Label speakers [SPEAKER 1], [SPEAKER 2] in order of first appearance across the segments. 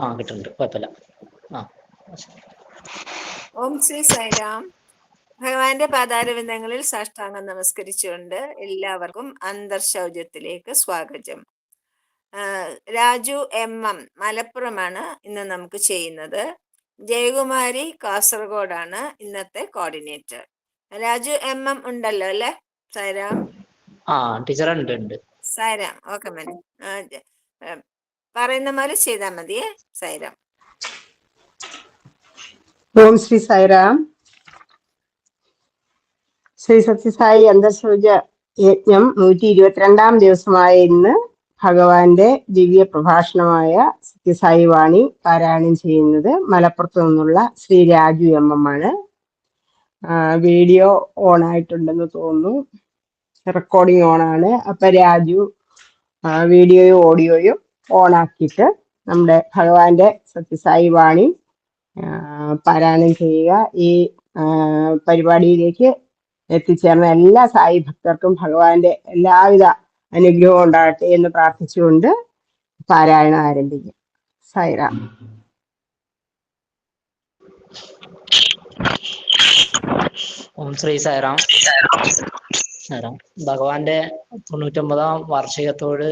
[SPEAKER 1] ആ കിട്ടുന്നുണ്ട്. കുഴപ്പമില്ല. ആ.
[SPEAKER 2] ഓം ശ്രീ സൈറാം ഭഗവാന്റെ പാതാരവിന്ദങ്ങളിൽ സാഷ്ടാംഗം നമസ്കരിച്ചുകൊണ്ട് എല്ലാവർക്കും അന്തർശൗചത്തിലേക്ക് സ്വാഗതം. രാജു എം എം മലപ്പുറമാണ് ഇന്ന് നമുക്ക് ചെയ്യുന്നത്. ജയകുമാരി കാസർഗോഡാണ് ഇന്നത്തെ കോർഡിനേറ്റർ. രാജു എം എം ഉണ്ടല്ലോ അല്ലെ സൈറാം
[SPEAKER 1] ആ ടീച്ചർ ഉണ്ട് ഉണ്ട്.
[SPEAKER 2] Sairam okay madam. പറയുന്ന പോലെ ചെയ്താൽ മതിയേ സൈറാം.
[SPEAKER 3] ഓം ശ്രീ സൈറാം. ശ്രീ സത്യസായി അന്തർശൗച യജ്ഞം നൂറ്റി ഇരുപത്തിരണ്ടാം ദിവസമായ ഇന്ന് ഭഗവാന്റെ ദിവ്യ പ്രഭാഷണമായ സത്യസായി വാണി പാരായണം ചെയ്യുന്നത് മലപ്പുറത്ത് നിന്നുള്ള ശ്രീ രാജു എം എം ആണ് വീഡിയോ ഓൺ ആയിട്ടുണ്ടെന്ന് തോന്നുന്നു. റെക്കോർഡിങ് ഓൺ ആണ്. അപ്പൊ രാജു വീഡിയോയും ഓഡിയോയും ഓൺ ആക്കിയിട്ട് നമ്മുടെ ഭഗവാന്റെ സത്യസായി വാണി പാരായണം ചെയ്യുക. ഈ പരിപാടിയിലേക്ക് എത്തിച്ചേർന്ന എല്ലാ സായി ഭക്തർക്കും ഭഗവാന്റെ എല്ലാവിധ അനുഗ്രഹവും ഉണ്ടാകട്ടെ എന്ന് പ്രാർത്ഥിച്ചുകൊണ്ട് പാരായണം ആരംഭിക്കും. സായിറാം.
[SPEAKER 1] ഓം ശ്രീ സായിറാം. സായിറാം. ഭഗവാന്റെ തൊണ്ണൂറ്റൊമ്പതാം വാർഷികത്തോട്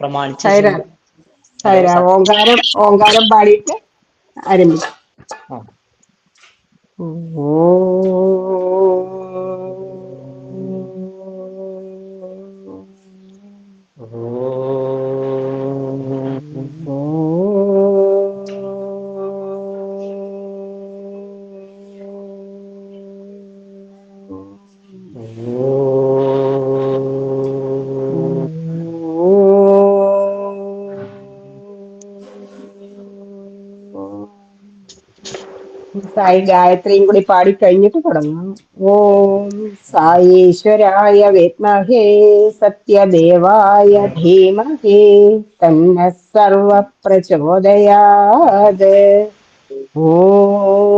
[SPEAKER 1] പ്രമാണിച്ച്
[SPEAKER 3] ഓങ്കാരം ഓങ്കാരം പാടിയിട്ട് ആരംഭിക്കും
[SPEAKER 1] ആ.
[SPEAKER 3] സായി ഗായത്രിയും കൂടി പാടി കഴിഞ്ഞിട്ട് തുടങ്ങാം. ഓം സായേശ്വരായ വിദ്മഹേ സത്യദേവായ ധീമഹേ തന്ന സർവ പ്രചോദയാത് ഓം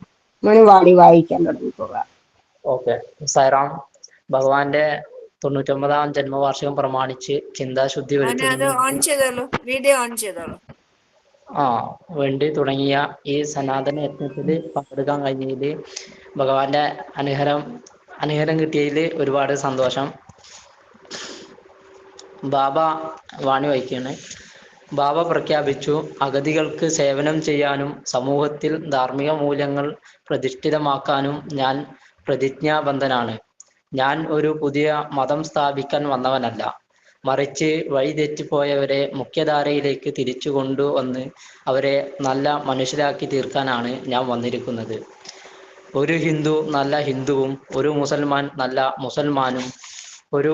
[SPEAKER 3] മനുവാടി വായിക്കാൻ തുടങ്ങിപ്പോക
[SPEAKER 1] ഓക്കെ. സൈറാം ഭഗവാന്റെ തൊണ്ണൂറ്റൊമ്പതാം ജന്മവാർഷികം പ്രമാണിച്ച് ചിന്താശുദ്ധി
[SPEAKER 2] വീഡിയോ ഓൺ ചെയ്തോളൂ.
[SPEAKER 1] ആ വേണ്ടി തുടങ്ങിയ ഈ സനാതന യജ്ഞത്തിൽ പങ്കെടുക്കാൻ കഴിഞ്ഞതിൽ ഭഗവാന്റെ അനുഹരം അനുഹരം കിട്ടിയതിൽ ഒരുപാട് സന്തോഷം. ബാബ വാണി വഹിക്കുകയാണ്. ബാബ പ്രഖ്യാപിച്ചു അഗതികൾക്ക് സേവനം ചെയ്യാനും സമൂഹത്തിൽ ധാർമ്മിക മൂല്യങ്ങൾ പ്രതിഷ്ഠിതമാക്കാനും ഞാൻ പ്രതിജ്ഞാബദ്ധനാണ്. ഞാൻ ഒരു പുതിയ മതം സ്ഥാപിക്കാൻ വന്നവനല്ല. മറിച്ച് വഴിതെറ്റിപ്പോയവരെ മുഖ്യധാരയിലേക്ക് തിരിച്ചു കൊണ്ടുവന്ന് അവരെ നല്ല മനുഷ്യരാക്കി തീർക്കാനാണ് ഞാൻ വന്നിരിക്കുന്നത്. ഒരു ഹിന്ദു നല്ല ഹിന്ദുവും ഒരു മുസൽമാൻ നല്ല മുസൽമാനും ഒരു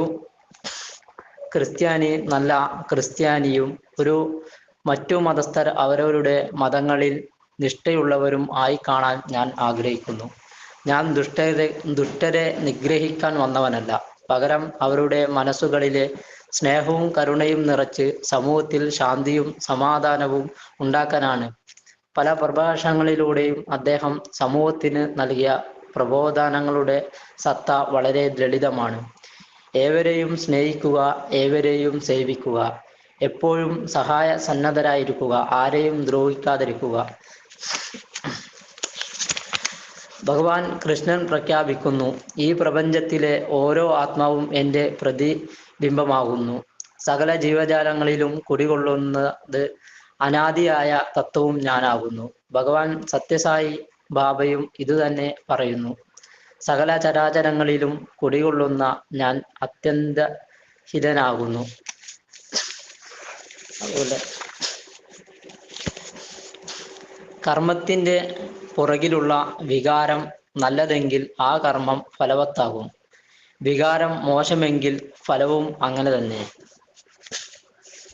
[SPEAKER 1] ക്രിസ്ത്യാനി നല്ല ക്രിസ്ത്യാനിയും ഒരു മറ്റു മതസ്ഥർ അവരവരുടെ മതങ്ങളിൽ നിഷ്ഠയുള്ളവരും ആയി കാണാൻ ഞാൻ ആഗ്രഹിക്കുന്നു. ഞാൻ ദുഷ്ടരെ ദുഷ്ടരെ നിഗ്രഹിക്കാൻ വന്നവനല്ല. പകരം അവരുടെ മനസ്സുകളിലെ സ്നേഹവും കരുണയും നിറച്ച് സമൂഹത്തിൽ ശാന്തിയും സമാധാനവും ഉണ്ടാക്കാനാണ്. പല പ്രഭാഷണങ്ങളിലൂടെയും അദ്ദേഹം സമൂഹത്തിന് നൽകിയ പ്രബോധനങ്ങളുടെ സത്ത വളരെ ലളിതമാണ്. ഏവരെയും സ്നേഹിക്കുക ഏവരെയും സേവിക്കുക. എപ്പോഴും സഹായ സന്നദ്ധരായിരിക്കുക ആരെയും ദ്രോഹിക്കാതിരിക്കുക. ഭഗവാൻ കൃഷ്ണൻ പ്രഖ്യാപിക്കുന്നു ഈ പ്രപഞ്ചത്തിലെ ഓരോ ആത്മാവും എന്റെ പ്രതിബിംബമാകുന്നു. സകല ജീവജാലങ്ങളിലും കുടികൊള്ളുന്നത് അനാദിയായ തത്വവും ഞാനാകുന്നു. ഭഗവാൻ സത്യസായി ബാബയും ഇതുതന്നെ പറയുന്നു. സകല ചരാചരങ്ങളിലും കുടികൊള്ളുന്ന ഞാൻ അത്യന്ത ഹിതനാകുന്നു. അതുപോലെ കർമ്മത്തിന്റെ പുറകിലുള്ള വികാരം നല്ലതെങ്കിൽ ആ കർമ്മം ഫലവത്താകും. വികാരം മോശമെങ്കിൽ ഫലവും അങ്ങനെ തന്നെ.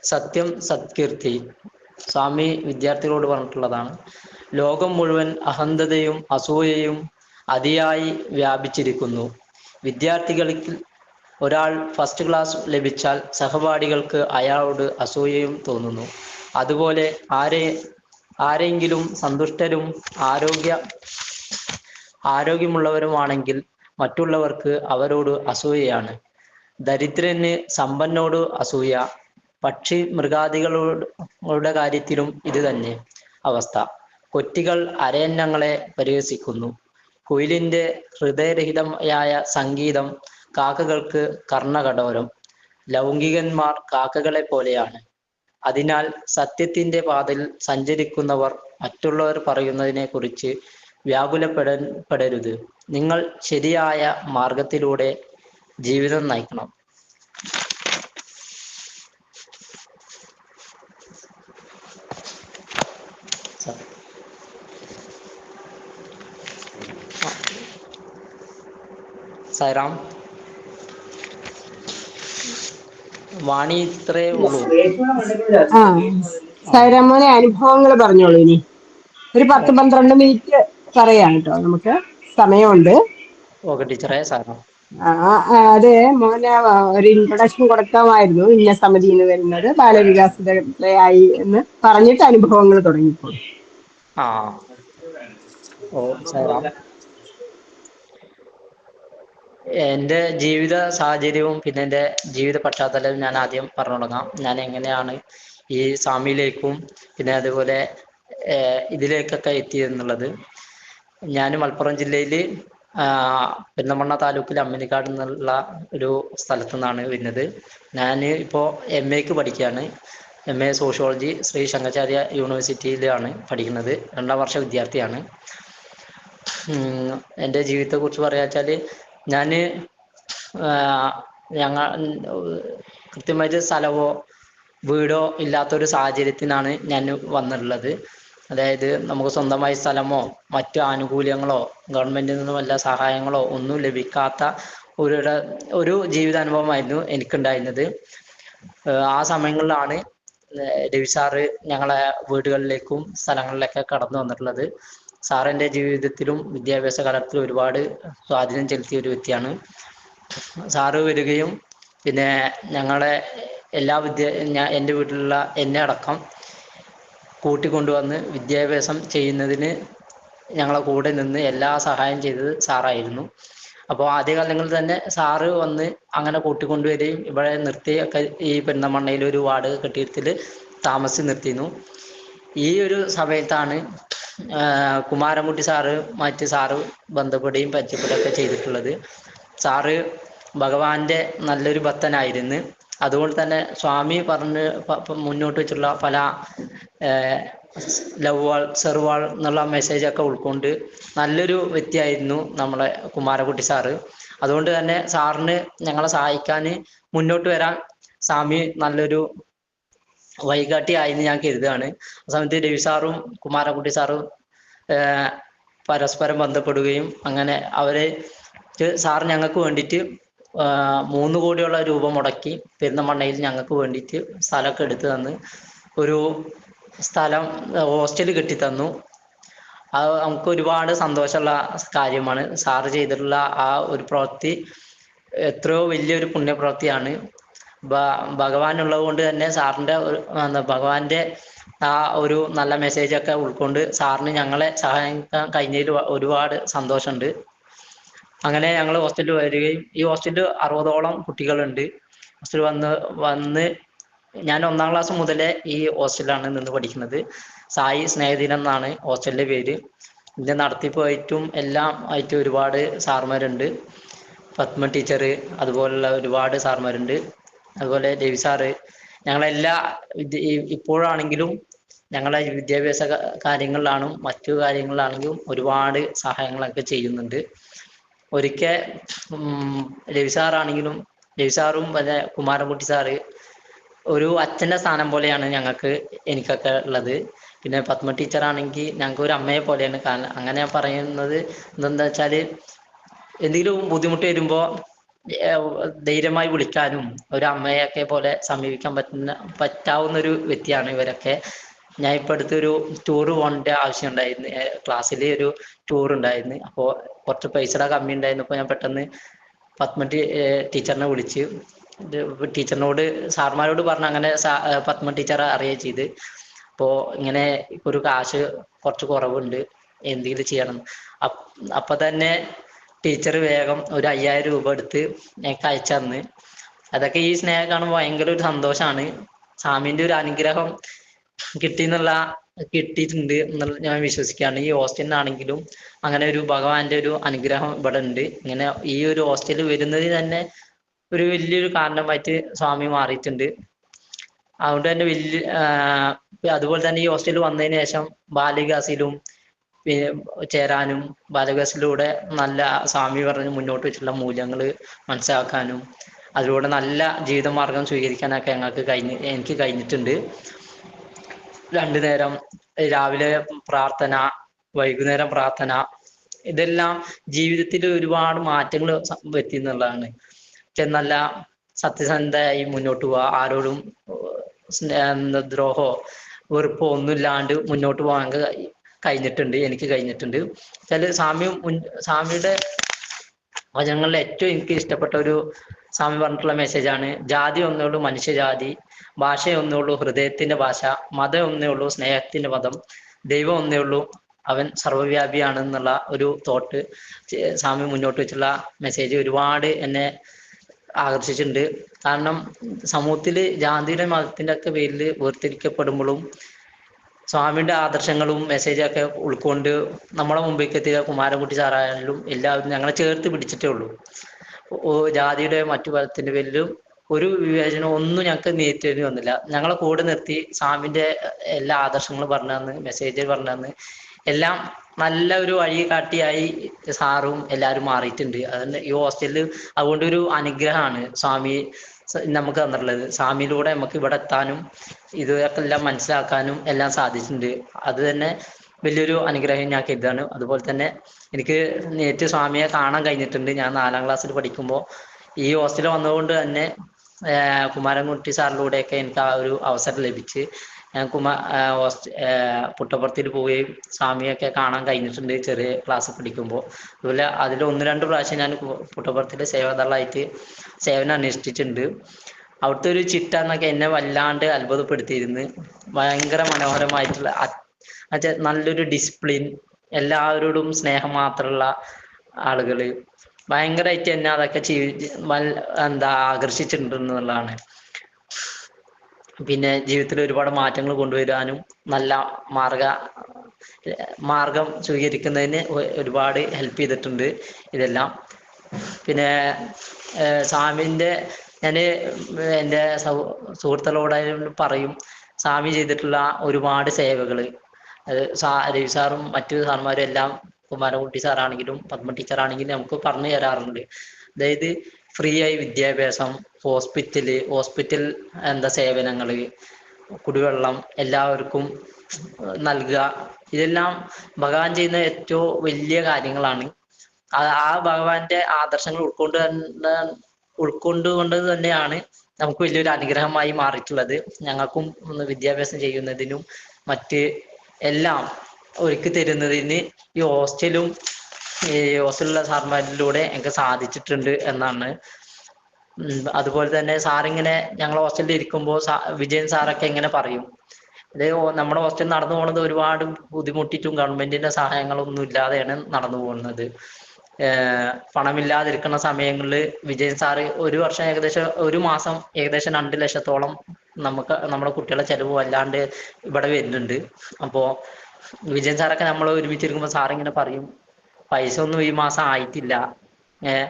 [SPEAKER 1] സത്യം സത്കീർത്തി. സ്വാമി വിദ്യാർത്ഥികളോട് പറഞ്ഞിട്ടുള്ളതാണ്. ലോകം മുഴുവൻ അഹന്തതയും അസൂയയും അതിയായി വ്യാപിച്ചിരിക്കുന്നു. വിദ്യാർത്ഥികൾക്ക് ഒരാൾ ഫസ്റ്റ് ക്ലാസ് ലഭിച്ചാൽ സഹപാഠികൾക്ക് അയാളോട് അസൂയയും തോന്നുന്നു. അതുപോലെ ആരെ ആരെങ്കിലും സന്തുഷ്ടരും ആരോഗ്യ ആരോഗ്യമുള്ളവരുമാണെങ്കിൽ മറ്റുള്ളവർക്ക് അവരോട് അസൂയയാണ്. ദരിദ്രന് സമ്പന്നോട് അസൂയ പക്ഷി മൃഗാദികളുടെ കാര്യത്തിലും ഇത് തന്നെ അവസ്ഥ. കൊറ്റികൾ അരയന്നങ്ങളെ പരിഹസിക്കുന്നു. കുയിലിന്റെ ഹൃദയരഹിതമായ സംഗീതം കാക്കകൾക്ക് കർണകടോരം. ലൗകികന്മാർ കാക്കകളെ പോലെയാണ് അതിനാൽ സത്യത്തിന്റെ പാതയിൽ സഞ്ചരിക്കുന്നവർ മറ്റുള്ളവർ പറയുന്നതിനെ കുറിച്ച് വ്യാകുലപ്പെട പെടരുത്. നിങ്ങൾ ശരിയായ മാർഗത്തിലൂടെ ജീവിതം നയിക്കണം. സായിറാം. വാണി ഇത്രേ ഉള്ളൂ.
[SPEAKER 3] സൈറാം സൈറമോനെ അനുഭവങ്ങൾ പറഞ്ഞോളൂ ഇനി. ഒരു പത്ത് പന്ത്രണ്ട് മിനിറ്റ് പറയാം കേട്ടോ. നമുക്ക് സമയമുണ്ട്.
[SPEAKER 1] ഓക്കെ ടീച്ചറെ സാറാം
[SPEAKER 3] അത് മോനെ ഒരു ഇൻട്രൊഡക്ഷൻ കൊടുക്കാമായിരുന്നു. ഇന്ന സമിതിയിൽ നിന്ന് വരുന്നത് ബാലവികാസത്തിലായി എന്ന് പറഞ്ഞിട്ട് അനുഭവങ്ങൾ തുടങ്ങിക്കോളൂ.
[SPEAKER 1] ആ. ഓ സാറാം എന്റെ ജീവിത സാഹചര്യവും പിന്നെ എന്റെ ജീവിത പശ്ചാത്തലവും ഞാൻ ആദ്യം പറഞ്ഞു തുടങ്ങാം ഞാൻ എങ്ങനെയാണ് ഈ സ്വാമിയിലേക്കും പിന്നെ അതുപോലെ ഇതിലേക്കൊക്കെ എത്തിയെന്നുള്ളത്. ഞാൻ മലപ്പുറം ജില്ലയിൽ പെരുന്തമണ്ണ താലൂക്കിൽ അമ്മിനിക്കാട് എന്നുള്ള ഒരു സ്ഥലത്തു നിന്നാണ് വരുന്നത്. ഞാൻ ഇപ്പോൾ എം എക്ക് പഠിക്കുകയാണ്. M A sociology Shri Shankaracharya യൂണിവേഴ്സിറ്റിയിലാണ് പഠിക്കുന്നത്. രണ്ടാം വർഷ വിദ്യാർത്ഥിയാണ്. എന്റെ ജീവിതത്തെക്കുറിച്ച് പറയാ വെച്ചാൽ ഞാൻ ഞങ്ങൾ കൃത്യമായിട്ട് സ്ഥലമോ വീടോ ഇല്ലാത്തൊരു സാഹചര്യത്തിനാണ് ഞാൻ വന്നിട്ടുള്ളത്. അതായത് നമുക്ക് സ്വന്തമായി സ്ഥലമോ മറ്റു ആനുകൂല്യങ്ങളോ ഗവൺമെന്റിൽ നിന്നും വല്ല സഹായങ്ങളോ ഒന്നും ലഭിക്കാത്ത ഒരു ഒരു ജീവിതാനുഭവമായിരുന്നു എനിക്കുണ്ടായിരുന്നത്. ആ സമയങ്ങളിലാണ് രവി സാറ് ഞങ്ങളെ വീടുകളിലേക്കും സ്ഥലങ്ങളിലൊക്കെ കടന്നു വന്നിട്ടുള്ളത്. എന്റെ ജീവിതത്തിലും വിദ്യാഭ്യാസ കാലത്തിലും ഒരുപാട് സ്വാധീനം ചെലുത്തിയ ഒരു വ്യക്തിയാണ്. സാറ് വരികയും പിന്നെ ഞങ്ങളെ എല്ലാ വിദ്യ ഞാൻ എന്റെ വീട്ടിലുള്ള എന്നെ അടക്കം കൂട്ടിക്കൊണ്ടുവന്ന് വിദ്യാഭ്യാസം ചെയ്യുന്നതിന് ഞങ്ങളെ കൂടെ നിന്ന് എല്ലാ സഹായം ചെയ്തത് സാറായിരുന്നു. അപ്പോൾ ആദ്യ കാലങ്ങളിൽ തന്നെ സാറ് വന്ന് അങ്ങനെ കൂട്ടിക്കൊണ്ടുവരികയും ഇവിടെ നിർത്തി ഒക്കെ ഈ പെരുന്തമണ്ണയിൽ ഒരു വാടക കെട്ടിടത്തിൽ താമസിച്ച് നിർത്തിയിരുന്നു. ഈ ഒരു സമയത്താണ് കുമാരൻകുട്ടി സാറ് മറ്റ് സാറ് ബന്ധപ്പെടുകയും പരിചയപ്പെടുകയൊക്കെ ചെയ്തിട്ടുള്ളത്. സാറ് ഭഗവാന്റെ നല്ലൊരു ഭക്തനായിരുന്നു. അതുകൊണ്ട് തന്നെ സ്വാമി പറഞ്ഞ് മുന്നോട്ട് വെച്ചിട്ടുള്ള പല ലവ് വാൾ സെർവാൾ എന്നുള്ള മെസ്സേജ് ഒക്കെ ഉൾക്കൊണ്ട് നല്ലൊരു വ്യക്തിയായിരുന്നു നമ്മളെ കുമാരകുട്ടി സാറ്. അതുകൊണ്ട് തന്നെ സാറിന് ഞങ്ങളെ സഹായിക്കാൻ മുന്നോട്ട് വരാൻ സ്വാമി നല്ലൊരു വഴികാട്ടിയായെന്ന് ഞാൻ കരുതുകയാണ്. ആ സമയത്ത് രവി സാറും കുമാരകുട്ടി സാറും പരസ്പരം ബന്ധപ്പെടുകയും അങ്ങനെ അവർ സാർ ഞങ്ങൾക്ക് വേണ്ടിയിട്ട് മൂന്ന് കോടിയുള്ള രൂപ മുടക്കി പെരുന്തമണ്ണയിൽ ഞങ്ങൾക്ക് വേണ്ടിയിട്ട് സ്ഥലമൊക്കെ എടുത്തു തന്ന് ഒരു സ്ഥലം ഹോസ്റ്റൽ കെട്ടിത്തന്നു. അത് നമുക്ക് ഒരുപാട് സന്തോഷമുള്ള കാര്യമാണ്. സാറ് ചെയ്തിട്ടുള്ള ആ ഒരു പ്രവൃത്തി എത്രയോ വലിയൊരു പുണ്യപ്രവൃത്തിയാണ്. ഭഗവാൻ ഉള്ളതുകൊണ്ട് തന്നെ എന്താ ഭഗവാന്റെ ആ ഒരു നല്ല മെസ്സേജ് ഒക്കെ ഉൾക്കൊണ്ട് സാറിന് ഞങ്ങളെ സഹായിക്കാൻ കഴിഞ്ഞതിൽ ഒരുപാട് സന്തോഷമുണ്ട്. അങ്ങനെ ഞങ്ങൾ ഹോസ്റ്റലിൽ വരികയും ഈ ഹോസ്റ്റലിൽ അറുപതോളം കുട്ടികളുണ്ട്. ഹോസ്റ്റലിൽ വന്ന് വന്ന് ഞാൻ ഒന്നാം ക്ലാസ് മുതലേ ഈ ഹോസ്റ്റലിലാണ് നിന്ന് പഠിക്കുന്നത്. സായി സ്നേഹദിനം എന്നാണ് ഹോസ്റ്റലിന്റെ പേര്. ഇതിന്റെ നടത്തിപ്പായിട്ടും എല്ലാം ആയിട്ട് ഒരുപാട് സാർമാരുണ്ട്. പത്മ ടീച്ചർ അതുപോലുള്ള ഒരുപാട് സാർമാരുണ്ട്. അതുപോലെ രവി സാറ് ഞങ്ങളെല്ലാ ഇപ്പോഴാണെങ്കിലും ഞങ്ങളെ വിദ്യാഭ്യാസ കാര്യങ്ങളിലാണും മറ്റു കാര്യങ്ങളിലാണെങ്കിലും ഒരുപാട് സഹായങ്ങളൊക്കെ ചെയ്യുന്നുണ്ട്. ഒരിക്കൽ രവി സാറാണെങ്കിലും രവി സാറും പിന്നെ കുമാരൻകുട്ടി സാറ് ഒരു അച്ഛന്റെ സ്ഥാനം പോലെയാണ് ഞങ്ങൾക്ക് എനിക്കൊക്കെ ഉള്ളത്. പിന്നെ പത്മ ടീച്ചർ ആണെങ്കിൽ ഞങ്ങൾക്ക് ഒരു അമ്മയെ പോലെയാണ്. കാരണം അങ്ങനെ പറയുന്നത് എന്താണെന്ന് വെച്ചാൽ എന്തെങ്കിലും ബുദ്ധിമുട്ട് വരുമ്പോൾ ധൈര്യമായി വിളിക്കാനും ഒരു അമ്മയൊക്കെ പോലെ സമീപിക്കാൻ പറ്റുന്ന പറ്റാവുന്ന ഒരു വ്യക്തിയാണ് ഇവരൊക്കെ. ഞാൻ ഇപ്പൊ അടുത്തൊരു ടൂർ പോകേണ്ട ആവശ്യം ഉണ്ടായിരുന്നു. ക്ലാസ്സിൽ ഒരു ടൂർ ഉണ്ടായിരുന്നു. അപ്പോൾ കുറച്ച് പൈസയുടെ കമ്മി ഉണ്ടായിരുന്നു. അപ്പോൾ ഞാൻ പെട്ടെന്ന് പത്മ ടീച്ചറിനെ വിളിച്ച് ടീച്ചറിനോട് സാർമാരോട് പറഞ്ഞ അങ്ങനെ പത്മ ടീച്ചറെ അറിയുക ചെയ്ത്. അപ്പോൾ ഇങ്ങനെ ഒരു കാശ് കുറച്ച് കുറവുണ്ട്. എന്തെങ്കിലും ചെയ്യണം. അപ്പൊ തന്നെ ടീച്ചർ വേഗം ഒരു അയ്യായിരം രൂപ എടുത്ത് ഞങ്ങൾക്ക് അയച്ചു തന്ന്. അതൊക്കെ ഈ സ്നേഹം കാണുമ്പോൾ ഭയങ്കര ഒരു സന്തോഷമാണ് സ്വാമിന്റെ ഒരു അനുഗ്രഹം കിട്ടി എന്നുള്ള കിട്ടിയിട്ടുണ്ട് എന്നുള്ള ഞാൻ വിശ്വസിക്കുകയാണ്. ഈ ഹോസ്റ്റലിനാണെങ്കിലും അങ്ങനെ ഒരു ഭഗവാന്റെ ഒരു അനുഗ്രഹം ഇവിടെ ഉണ്ട്. ഇങ്ങനെ ഈ ഒരു ഹോസ്റ്റലിൽ വരുന്നതിന് തന്നെ ഒരു വലിയൊരു കാരണമായിട്ട് സ്വാമി മാറിയിട്ടുണ്ട്. അതുകൊണ്ട് തന്നെ വലിയ അതുപോലെ തന്നെ ഈ ഹോസ്റ്റലിൽ വന്നതിന് ശേഷം ബാലികാസിലും ചേരാനും ബാലകാസിലൂടെ നല്ല സ്വാമി പറഞ്ഞ് മുന്നോട്ട് വെച്ചിട്ടുള്ള മൂല്യങ്ങൾ മനസ്സിലാക്കാനും അതിലൂടെ നല്ല ജീവിതമാർഗം സ്വീകരിക്കാനൊക്കെ ഞങ്ങൾക്ക് കഴിഞ്ഞ് എനിക്ക് കഴിഞ്ഞിട്ടുണ്ട്. രണ്ടു നേരം രാവിലെ പ്രാർത്ഥന വൈകുന്നേരം പ്രാർത്ഥന ഇതെല്ലാം ജീവിതത്തിൽ ഒരുപാട് മാറ്റങ്ങൾ വരുത്തി എന്നുള്ളതാണ്. നല്ല സത്യസന്ധയായി മുന്നോട്ട് പോവുക ആരോടും ദ്രോഹോ വെറുപ്പോ ഒന്നുമില്ലാണ്ട് മുന്നോട്ട് പോകാൻ കഴിഞ്ഞിട്ടുണ്ട് എനിക്ക് കഴിഞ്ഞിട്ടുണ്ട്. ചില സ്വാമിയും സ്വാമിയുടെ വചനങ്ങളിൽ ഏറ്റവും എനിക്ക് ഇഷ്ടപ്പെട്ട ഒരു സ്വാമി പറഞ്ഞിട്ടുള്ള മെസ്സേജാണ് ജാതി ഒന്നേ ഉള്ളൂ മനുഷ്യജാതി ഭാഷ ഒന്നേ ഉള്ളൂ ഹൃദയത്തിന്റെ ഭാഷ മതം ഒന്നേ ഉള്ളൂ സ്നേഹത്തിന്റെ മതം ദൈവം ഒന്നേ ഉള്ളൂ അവൻ സർവവ്യാപിയാണ് എന്നുള്ള ഒരു തോട്ട് സ്വാമി മുന്നോട്ട് വെച്ചുള്ള മെസ്സേജ് ഒരുപാട് എന്നെ ആകർഷിച്ചിട്ടുണ്ട്. കാരണം സമൂഹത്തിൽ ജാതിയുടെ മതത്തിന്റെ ഒക്കെ പേരിൽ വേർതിരിക്കപ്പെടുമ്പോഴും സ്വാമിയുടെ ആദർശങ്ങളും മെസ്സേജും ഒക്കെ ഉൾക്കൊണ്ട് നമ്മളെ മുമ്പിലേക്ക് എത്തിയ കുമാരൻകുട്ടി സാറായാലും എല്ലാവരും ഞങ്ങളെ ചേർത്ത് പിടിച്ചിട്ടേ ഉള്ളൂ. ജാതിയുടെ മറ്റു പദത്തിന്റെ പേരിലും ഒരു വിവേചനം ഒന്നും ഞങ്ങൾക്ക് നേരിട്ടേണ്ടി വന്നില്ല. ഞങ്ങളെ കൂടെ നിർത്തി സ്വാമിന്റെ എല്ലാ ആദർശങ്ങളും പറഞ്ഞു തന്ന് മെസ്സേജ് പറഞ്ഞു തന്ന് എല്ലാം നല്ല ഒരു വഴി കാട്ടിയായി സാറും എല്ലാവരും മാറിയിട്ടുണ്ട്. അതുകൊണ്ട് ഈ ഹോസ്റ്റലിൽ അതുകൊണ്ട് ഒരു അനുഗ്രഹമാണ് സ്വാമി നമുക്ക് തന്നിട്ടുള്ളത്. സ്വാമിയിലൂടെ നമുക്ക് ഇവിടെ എത്താനും ഇതൊക്കെ എല്ലാം മനസ്സിലാക്കാനും എല്ലാം സാധിച്ചിട്ടുണ്ട്. അത് തന്നെ വലിയൊരു അനുഗ്രഹം ഞാൻ കരുതാണ് അതുപോലെ തന്നെ എനിക്ക് നേരിട്ട് സ്വാമിയെ കാണാൻ കഴിഞ്ഞിട്ടുണ്ട്. ഞാൻ നാലാം ക്ലാസ്സിൽ പഠിക്കുമ്പോൾ ഈ ഹോസ്റ്റലിൽ വന്നതുകൊണ്ട് തന്നെ കുമാരൻകുട്ടി സാറിലൂടെയൊക്കെ എനിക്ക് ആ ഒരു അവസരം ലഭിച്ച് ആഹ് പുട്ടപ്പുറത്തിൽ പോവുകയും സ്വാമിയൊക്കെ കാണാൻ കഴിഞ്ഞിട്ടുണ്ട് ചെറിയ ക്ലാസ് പഠിക്കുമ്പോൾ അതുപോലെ അതിൽ ഒന്ന് രണ്ട് പ്രാവശ്യം ഞാൻ പുട്ടപ്പുറത്തിന്റെ സേവദളായിട്ട് സേവനം അനുഷ്ഠിച്ചിട്ടുണ്ട്. അവിടുത്തെ ഒരു ചിട്ട എന്നൊക്കെ എന്നെ വല്ലാണ്ട് അത്ഭുതപ്പെടുത്തിയിരുന്നു. ഭയങ്കര മനോഹരമായിട്ടുള്ള നല്ലൊരു ഡിസിപ്ലിൻ എല്ലാവരോടും സ്നേഹം മാത്രമുള്ള ആളുകൾ. ഭയങ്കരമായിട്ട് എന്നെ അതൊക്കെ ചെയ് എന്താ ആകർഷിച്ചിട്ടുണ്ട് എന്നുള്ളതാണ്. പിന്നെ ജീവിതത്തിൽ ഒരുപാട് മാറ്റങ്ങൾ കൊണ്ടുവരാനും നല്ല മാർഗ മാർഗം സ്വീകരിക്കുന്നതിന് ഒരുപാട് ഹെൽപ്പ് ചെയ്തിട്ടുണ്ട് ഇതെല്ലാം. പിന്നെ സ്വാമിന്റെ ഞാൻ എന്റെ സൗ സുഹൃത്തുക്കളോട് പറയും സ്വാമി ചെയ്തിട്ടുള്ള ഒരുപാട് സേവകൾ. അത് സാ രവി സാറും മറ്റു സാർമാരും എല്ലാം കുമാരൻകുട്ടി സാറാണെങ്കിലും പത്മ ടീച്ചറാണെങ്കിലും നമുക്ക് പറഞ്ഞു തരാറുണ്ട്. അതായത് ഫ്രീ ആയി വിദ്യാഭ്യാസം ഹോസ്പിറ്റൽ ഹോസ്പിറ്റൽ എന്താ സേവനങ്ങൾ കുടിവെള്ളം എല്ലാവർക്കും നൽകുക. ഇതെല്ലാം ഭഗവാൻ ചെയ്യുന്ന ഏറ്റവും വലിയ കാര്യങ്ങളാണ്. ആ ഭഗവാന്റെ ആദർശങ്ങൾ ഉൾക്കൊണ്ട് ഉൾക്കൊണ്ടുകൊണ്ട് തന്നെയാണ് നമുക്ക് വലിയൊരു അനുഗ്രഹമായി മാറിയിട്ടുള്ളത്. ഞങ്ങൾക്കും വിദ്യാഭ്യാസം ചെയ്യുന്നതിനും മറ്റ് എല്ലാം ഒരുക്കി തരുന്നതിന് ഈ ഹോസ്റ്റലും ഈ ഹോസ്റ്റലിലുള്ള സാർമാരിലൂടെ എനിക്ക് സാധിച്ചിട്ടുണ്ട് എന്നാണ്. അതുപോലെ തന്നെ സാറിങ്ങനെ ഞങ്ങൾ ഹോസ്റ്റലിൽ ഇരിക്കുമ്പോൾ വിജയൻ സാറൊക്കെ ഇങ്ങനെ പറയും. ഇത് നമ്മുടെ ഹോസ്റ്റൽ നടന്നു പോകുന്നത് ഒരുപാട് ബുദ്ധിമുട്ടിയിട്ടും ഗവൺമെന്റിന്റെ സഹായങ്ങളൊന്നും ഇല്ലാതെയാണ് നടന്നു പോകുന്നത്. പണമില്ലാതിരിക്കുന്ന സമയങ്ങളിൽ വിജയൻ സാറ് ഒരു വർഷം ഏകദേശം ഒരു മാസം ഏകദേശം രണ്ട് ലക്ഷത്തോളം നമുക്ക് നമ്മുടെ കുട്ടികളെ ചെലവ് വല്ലാണ്ട് ഇവിടെ വരുന്നുണ്ട്. അപ്പോ വിജയൻ സാറൊക്കെ നമ്മൾ ഒരുമിച്ചിരിക്കുമ്പോൾ സാറിങ്ങനെ പറയും. പൈസ ഒന്നും ഈ മാസം ആയിട്ടില്ല. ഏഹ്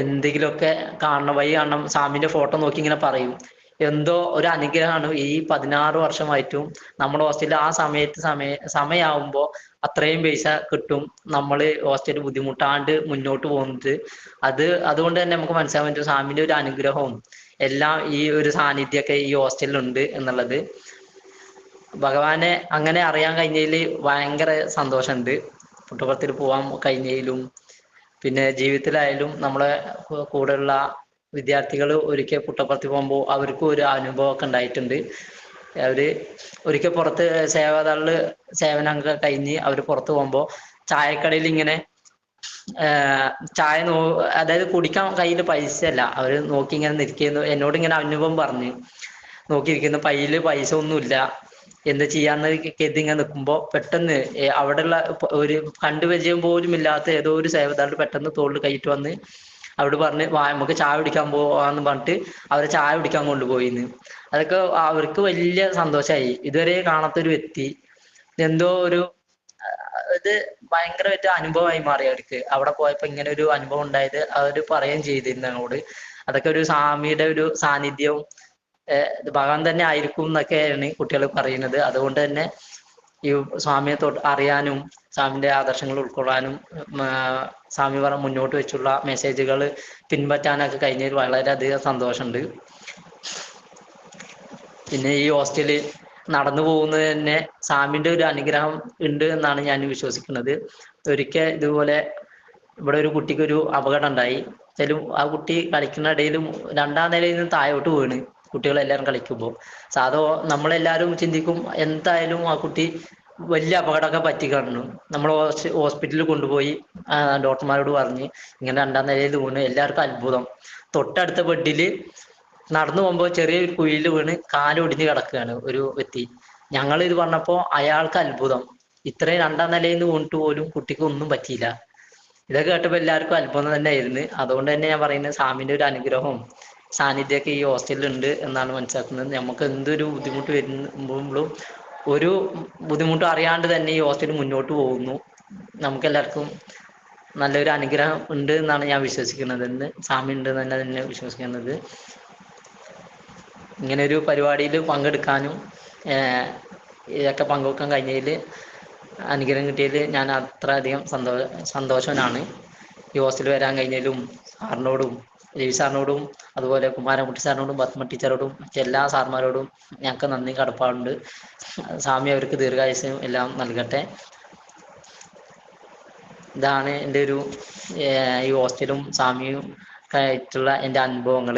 [SPEAKER 1] എന്തെങ്കിലുമൊക്കെ കാണണം. വഴി കാണണം. സ്വാമിന്റെ ഫോട്ടോ നോക്കി ഇങ്ങനെ പറയും. എന്തോ ഒരു അനുഗ്രഹമാണ് ഈ പതിനാറ് വർഷമായിട്ടും നമ്മുടെ ഹോസ്റ്റലിൽ ആ സമയത്ത് സമയ സമയമാകുമ്പോൾ അത്രയും പൈസ കിട്ടും. നമ്മൾ ഹോസ്റ്റലിൽ ബുദ്ധിമുട്ടാണ്ട് മുന്നോട്ട് പോകുന്നത്. അത് അതുകൊണ്ട് തന്നെ നമുക്ക് മനസ്സിലാൻ പറ്റും സ്വാമിന്റെ ഒരു അനുഗ്രഹവും എല്ലാം ഈ ഒരു സാന്നിധ്യമൊക്കെ ഈ ഹോസ്റ്റലിൽ ഉണ്ട് എന്നുള്ളത്. ഭഗവാനെ അങ്ങനെ അറിയാൻ കഴിഞ്ഞതിൽ ഭയങ്കര സന്തോഷമുണ്ട്. പുട്ടപുറത്തിൽ പോകാൻ കഴിഞ്ഞതിലും പിന്നെ ജീവിതത്തിലായാലും നമ്മളെ കൂടെയുള്ള വിദ്യാർത്ഥികൾ ഒരിക്കൽ പുട്ടപ്പുറത്ത് പോകുമ്പോൾ അവർക്കും ഒരു അനുഭവമൊക്കെ ഉണ്ടായിട്ടുണ്ട്. അവർ ഒരിക്കൽ പുറത്ത് സേവാദളിൽ സേവനമൊക്കെ കഴിഞ്ഞ് അവർ പുറത്ത് പോകുമ്പോൾ ചായക്കടയിൽ ഇങ്ങനെ ചായ നോ അതായത് കുടിക്കാൻ കയ്യിൽ പൈസ അല്ല അവർ നോക്കി ഇങ്ങനെ നിൽക്കുന്നു. എന്നോട് ഇങ്ങനെ അനുഭവം പറഞ്ഞു. നോക്കിയിരിക്കുന്നു. കയ്യിൽ പൈസ ഒന്നുമില്ല. എന്ത് ചെയ്യാന്ന് കരുതി ഇങ്ങനെ നിൽക്കുമ്പോ പെട്ടെന്ന് അവിടെയുള്ള ഒരു കണ്ടുപരിചയം പോലും ഇല്ലാത്ത ഏതോ ഒരു സേവതാണ്ട് പെട്ടെന്ന് തോളിൽ കൈയിട്ട് വന്ന് അവിടെ പറഞ്ഞ് വാ നമുക്ക് ചായ കുടിക്കാൻ പോവാന്ന് പറഞ്ഞിട്ട് അവരെ ചായ കുടിക്കാൻ കൊണ്ടുപോയിന്ന്. അതൊക്കെ അവർക്ക് വലിയ സന്തോഷമായി ഇതുവരെ കാണാത്തൊരു വ്യക്തി എന്തോ ഒരു ഇത് ഭയങ്കരമായിട്ട് അനുഭവമായി മാറി അവർക്ക്. അവിടെ പോയപ്പോ ഇങ്ങനെ ഒരു അനുഭവം ഉണ്ടായത് അവർ പറയുകയും ചെയ്തിരുന്നു ഞങ്ങളോട് അതൊക്കെ ഒരു സ്വാമിയുടെ ഒരു സാന്നിധ്യവും ഇത് ഭഗവാൻ തന്നെ ആയിരിക്കും എന്നൊക്കെയാണ് കുട്ടികൾ പറയുന്നത്. അതുകൊണ്ട് തന്നെ ഈ സ്വാമിയെ തൊട്ട് അറിയാനും സ്വാമിന്റെ ആദർശങ്ങൾ ഉൾക്കൊള്ളാനും സ്വാമി പറ മുന്നോട്ട് വെച്ചുള്ള മെസ്സേജുകൾ പിൻപറ്റാനൊക്കെ കഴിഞ്ഞതിൽ വളരെയധികം സന്തോഷമുണ്ട്. പിന്നെ ഈ ഹോസ്റ്റലിൽ നടന്നു പോകുന്നത് തന്നെ സ്വാമിന്റെ ഒരു അനുഗ്രഹം ഉണ്ട് എന്നാണ് ഞാൻ വിശ്വസിക്കുന്നത്. ഒരിക്കൽ ഇതുപോലെ ഇവിടെ ഒരു കുട്ടിക്ക് ഒരു അപകടം ഉണ്ടായി. ചില ആ കുട്ടി കളിക്കുന്ന ഇടയിലും രണ്ടാം നിലയിൽ നിന്ന് താഴോട്ട് വീണ്. കുട്ടികളെല്ലാവരും കളിക്കുമ്പോൾ. സാധോ നമ്മളെല്ലാവരും ചിന്തിക്കും എന്തായാലും ആ കുട്ടി വലിയ അപകടമൊക്കെ പറ്റി കാണുന്നു. നമ്മൾ ഹോസ്പിറ്റലിൽ കൊണ്ടുപോയി ഡോക്ടർമാരോട് പറഞ്ഞ് ഇങ്ങനെ രണ്ടാം നിലയിൽ വീണ് എല്ലാവർക്കും അത്ഭുതം. തൊട്ടടുത്ത ബെഡിൽ നടന്നു പോകുമ്പോൾ ചെറിയൊരു കുഴിയിൽ വീണ് കാലൊടിഞ്ഞ് കിടക്കുകയാണ് ഒരു വ്യക്തി. ഞങ്ങൾ ഇത് പറഞ്ഞപ്പോൾ അയാൾക്ക് അത്ഭുതം. ഇത്രയും രണ്ടാം നിലയിൽ നിന്ന് വീണിട്ട് പോലും കുട്ടിക്ക് ഒന്നും പറ്റിയില്ല. ഇതൊക്കെ കേട്ടപ്പോൾ എല്ലാവർക്കും അത്ഭുതം തന്നെയായിരുന്നു. അതുകൊണ്ട് തന്നെ ഞാൻ പറയുന്നത് സാമിന്റെ ഒരു അനുഗ്രഹവും സാന്നിധ്യമൊക്കെ ഈ ഹോസ്റ്റലിൽ ഉണ്ട് എന്നാണ് മനസ്സിലാക്കുന്നത്. നമുക്ക് എന്തൊരു ബുദ്ധിമുട്ട് വരുമ്പോഴും ഒരു ബുദ്ധിമുട്ടും അറിയാണ്ട് തന്നെ ഈ ഹോസ്റ്റൽ മുന്നോട്ട് പോകുന്നു. നമുക്ക് എല്ലാവർക്കും നല്ലൊരു അനുഗ്രഹം ഉണ്ട് എന്നാണ് ഞാൻ വിശ്വസിക്കുന്നത്. എന്ന് സ്വാമി ഉണ്ട് എന്ന് തന്നെ വിശ്വസിക്കുന്നത്. ഇങ്ങനെ ഒരു പരിപാടിയിൽ പങ്കെടുക്കാനും ഇതൊക്കെ പങ്കുവെക്കാൻ കഴിഞ്ഞതിൽ അനുഗ്രഹം കിട്ടിയതിൽ ഞാൻ അത്രയധികം സന്തോ സന്തോഷവാനാണ്. ഈ ഹോസ്റ്റലിൽ വരാൻ കഴിഞ്ഞതിലും സാറിനോടും രവി സാറിനോടും അതുപോലെ കുമാരൻകുട്ടി സാറിനോടും പത്മ ടീച്ചറോടും എല്ലാ സാർമാരോടും ഞങ്ങൾക്ക് നന്ദി കടപ്പാടുണ്ട്. സ്വാമി അവർക്ക് ദീർഘായുസ്യം എല്ലാം നൽകട്ടെ. ഇതാണ് എന്റെ ഒരു ഈ ഹോസ്റ്റലും സ്വാമിയും ആയിട്ടുള്ള എന്റെ അനുഭവങ്ങൾ.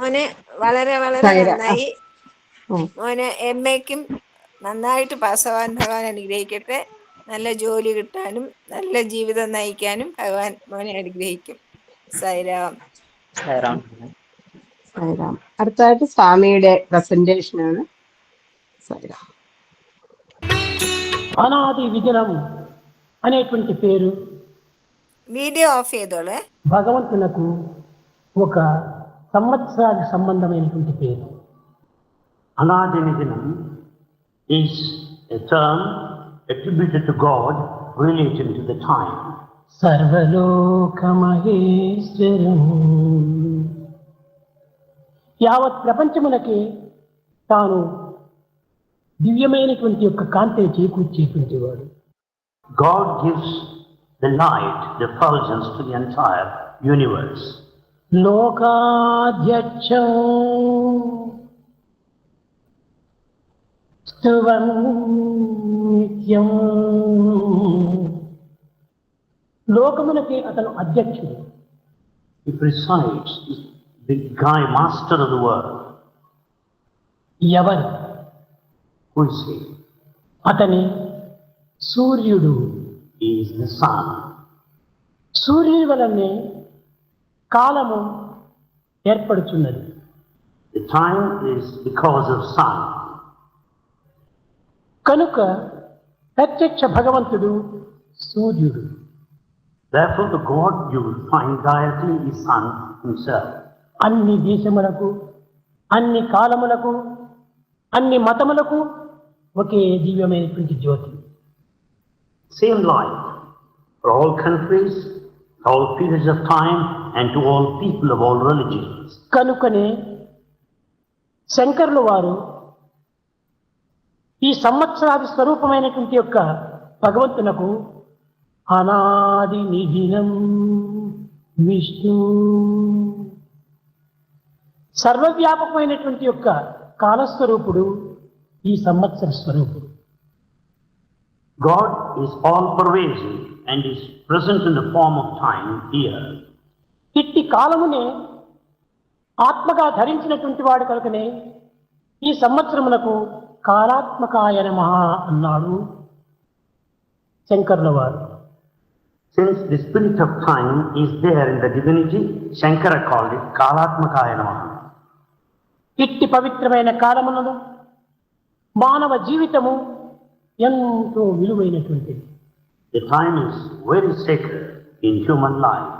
[SPEAKER 2] മോനെ വളരെ വളരെ നന്നായി.
[SPEAKER 3] മോനെ
[SPEAKER 2] മോന് എം എക്കും നന്നായിട്ട് പാസ്സാവാൻ ഭഗവാൻ അനുഗ്രഹിക്കട്ടെ. നല്ല ജോലി കിട്ടാനും നല്ല ജീവിതം നയിക്കാനും ഭഗവാൻ മോനെ അനുഗ്രഹിക്കും സൈറാം
[SPEAKER 1] സാറാണ്
[SPEAKER 3] സായിരാം അടുത്തതായിട്ട് സ്വാമിയുടെ പ്രസന്റേഷൻ ആണ് സായിരാം
[SPEAKER 4] అనాది విజనం అనేటువంటి పేరు
[SPEAKER 2] വീഡിയോ ഓഫ് ചെയ്തോളേ
[SPEAKER 4] భగవంతునకు ఒక సంవత్సరానికి సంబంధమైనటువంటి పేరు
[SPEAKER 5] Anadinidanam is a term attributed to God relating to the time.
[SPEAKER 4] సర్వలోకమహేశ్వరం యావత్ ప్రపంచమునకి తాను దివ్యమైనటువంటి యొక్క కాంతిని చేకూర్చేటువంటి వాడు
[SPEAKER 5] God gives the light, the effulgence to the entire universe.
[SPEAKER 4] లోకాధ్యక్షం నిత్యం. లోకమునకి అతను అధ్యక్షుడు.
[SPEAKER 5] He presides big guy master of the world
[SPEAKER 4] ఎవరు?
[SPEAKER 5] కూల్సే
[SPEAKER 4] అతని సూర్యుడు.
[SPEAKER 5] ఈజ్ ద సన్
[SPEAKER 4] సూర్యుడి వలనే కాలము ఏర్పడుతున్నది
[SPEAKER 5] the time is because of sun
[SPEAKER 4] కనుక ప్రత్యక్ష భగవంతుడు సూర్యుడు.
[SPEAKER 5] Therefore, the God you will find directly is Sun
[SPEAKER 4] అన్ని దేశములకు అన్ని కాలములకు అన్ని మతములకు ఒకే దివ్యమైనటువంటి జ్యోతి.
[SPEAKER 5] Same life for all countries all periods of time and to all people of all religions
[SPEAKER 4] కనుకనే శంకర్లు వారు ఈ సంవత్సరాది స్వరూపమైనటువంటి యొక్క భగవంతునకు అనాది నిధినం విష్ణు సర్వవ్యాపకమైనటువంటి యొక్క కాలస్వరూపుడు ఈ సంవత్సర స్వరూపుడు
[SPEAKER 5] God is all pervasive and is present in the form of time here.
[SPEAKER 4] ఇట్టి కాలమునే ఆత్మగా ధరించినటువంటి వాడు కనుకనే ఈ సంవత్సరమునకు కాలాత్మకాయ మహా అన్నాడు శంకర్ల వారు.
[SPEAKER 5] Since the spirit of time is there in the divinity Shankara called it కాలాత్మకాయ నమ
[SPEAKER 4] ఇట్టి పవిత్రమైన కాలమునను మానవ జీవితము ఎంతో విలువైనటువంటిది.
[SPEAKER 5] The time is very sacred in human life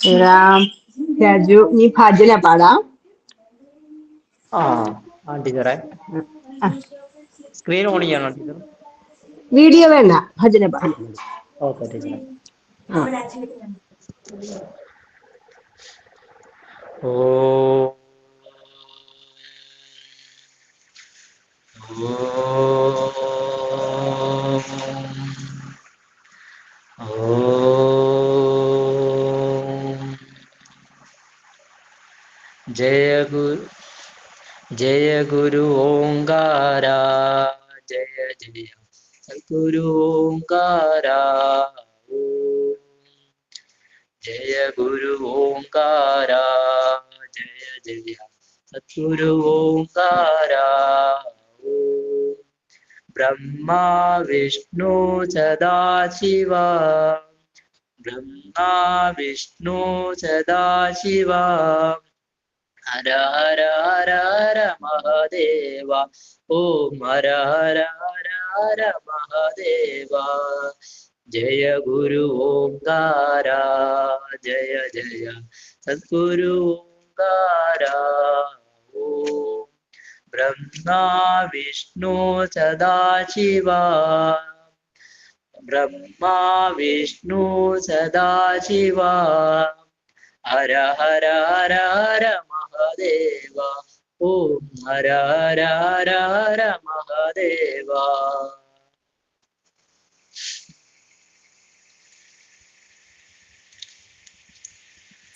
[SPEAKER 3] Ram Raju നീ ഭജന പാടാം.
[SPEAKER 1] ആ ആ ടീച്ചറെ. സ്ക്രീൻ ഓൺ ചെയ്യണോ ടീച്ചർ?
[SPEAKER 3] വീഡിയോ വേണ്ട ഭജന പാടാം.
[SPEAKER 1] ഓക്കെ ടീച്ചറെ.
[SPEAKER 3] ഓ.
[SPEAKER 1] ഓ. ജയ ഗുരു ജയ ഗുരു ഓങ്കാര ജയ ജയ സദ്ഗുരു ഓങ്കാര ഓം ജയ ഗുരു ഓങ്കാര ജയ ജയ സദ്ഗുരു ഓങ്കാര ഓം ബ്രഹ്മാ വിഷ്ണു സദാശിവ ബ്രഹ്മാ വിഷ്ണു സദാശിവ ഹര ഹര ഹര ഹര മഹാദേവ? ഓം ഹര ഹര ഹര ഹര മഹാദേവ? ജയ ഗുരു ഓംകാര ജയ ജയ സദ്ഗുരു ഓംകാര ഓം. ब्रह्मा വിഷ്ണു സദാശിവ. ബ്രഹ്മാ വിഷ്ണു സദാശിവ. ഹര ഹര ഹര ഹര മഹാദേവ ഓം
[SPEAKER 2] ഹരാരാരാര Hara
[SPEAKER 3] Hara
[SPEAKER 2] Hara Mahadeva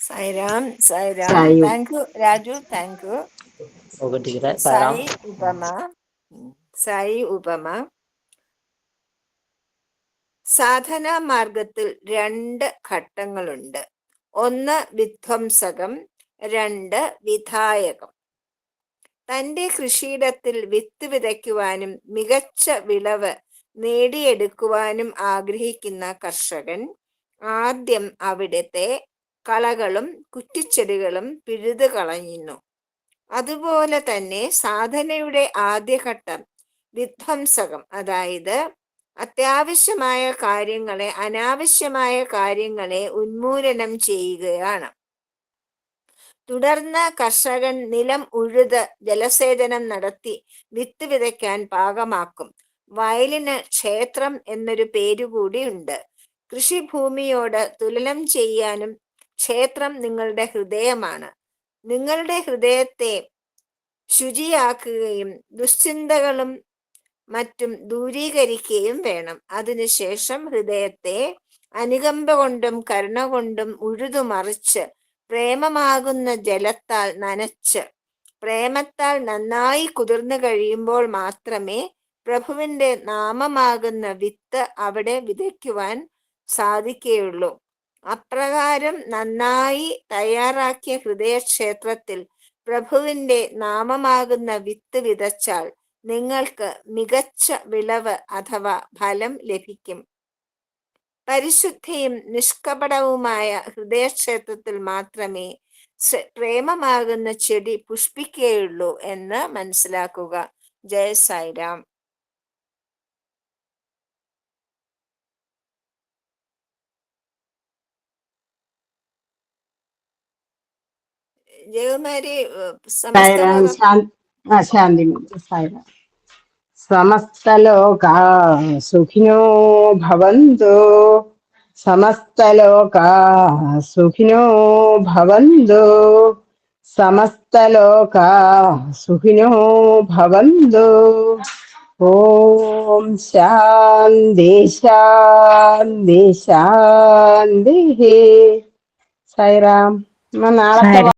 [SPEAKER 2] Sairam Sairam thank
[SPEAKER 1] you Raju thank
[SPEAKER 2] you Sai Upama. Sai Upama. സാധനാ മാർഗത്തിൽ രണ്ട് ഘട്ടങ്ങളുണ്ട്. ഒന്ന് വിധ്വംസകം രണ്ട് വിധായകം. തന്റെ കൃഷിയിടത്തിൽ വിത്ത് വിതയ്ക്കുവാനും മികച്ച വിളവ് നേടിയെടുക്കുവാനും ആഗ്രഹിക്കുന്ന കർഷകൻ ആദ്യം അവിടുത്തെ കളകളും കുറ്റിച്ചെടികളും പിഴുതു കളയുന്നു. അതുപോലെ തന്നെ സാധനയുടെ ആദ്യഘട്ടം വിധ്വംസകം അതായത് അത്യാവശ്യമായ കാര്യങ്ങളെ അനാവശ്യമായ കാര്യങ്ങളെ ഉന്മൂലനം ചെയ്യുകയാണ്. തുടർന്ന് കർഷകൻ നിലം ഉഴുത് ജലസേചനം നടത്തി വിത്ത് വിതയ്ക്കാൻ പാകമാക്കും. വയലിന് ക്ഷേത്രം എന്നൊരു പേരുകൂടി ഉണ്ട്. കൃഷിഭൂമിയോട് തുലനം ചെയ്യാനും ക്ഷേത്രം നിങ്ങളുടെ ഹൃദയമാണ്. നിങ്ങളുടെ ഹൃദയത്തെ ശുചിയാക്കുകയും ദുശ്ചിന്തകളും മറ്റും ദൂരീകരിക്കുകയും വേണം. അതിനുശേഷം ഹൃദയത്തെ അനുകമ്പ കൊണ്ടും കരുണ കൊണ്ടും ഉഴുതുമറിച്ച് പ്രേമമാകുന്ന ജലത്താൽ നനച്ച് പ്രേമത്താൽ നന്നായി കുതിർന്നു കഴിയുമ്പോൾ മാത്രമേ പ്രഭുവിന്റെ നാമമാകുന്ന വിത്ത് അവിടെ വിതയ്ക്കുവാൻ സാധിക്കുകയുള്ളൂ. അപ്രകാരം നന്നായി തയ്യാറാക്കിയ ഹൃദയക്ഷേത്രത്തിൽ പ്രഭുവിന്റെ നാമമാകുന്ന വിത്ത് വിതച്ചാൽ നിങ്ങൾക്ക് മികച്ച വിളവ് അഥവാ ഫലം ലഭിക്കും. പരിശുദ്ധിയും നിഷ്കപടവുമായ ഹൃദയക്ഷേത്രത്തിൽ മാത്രമേ പ്രേമമാകുന്ന ചെടി പുഷ്പിക്കുകയുള്ളൂ എന്ന് മനസ്സിലാക്കുക. ജയ സായിരാം. ജയകുമാരി
[SPEAKER 3] ശാന്തി സായിരാം. సమస్తలోకా సుఖినో భవంతు. సమస్తలోకా సుఖినో భవంతు. సమస్తలోకా సుఖినో భవంతు. ఓం శాంతి శాంతి శాంతి. సాయిరామ్ మన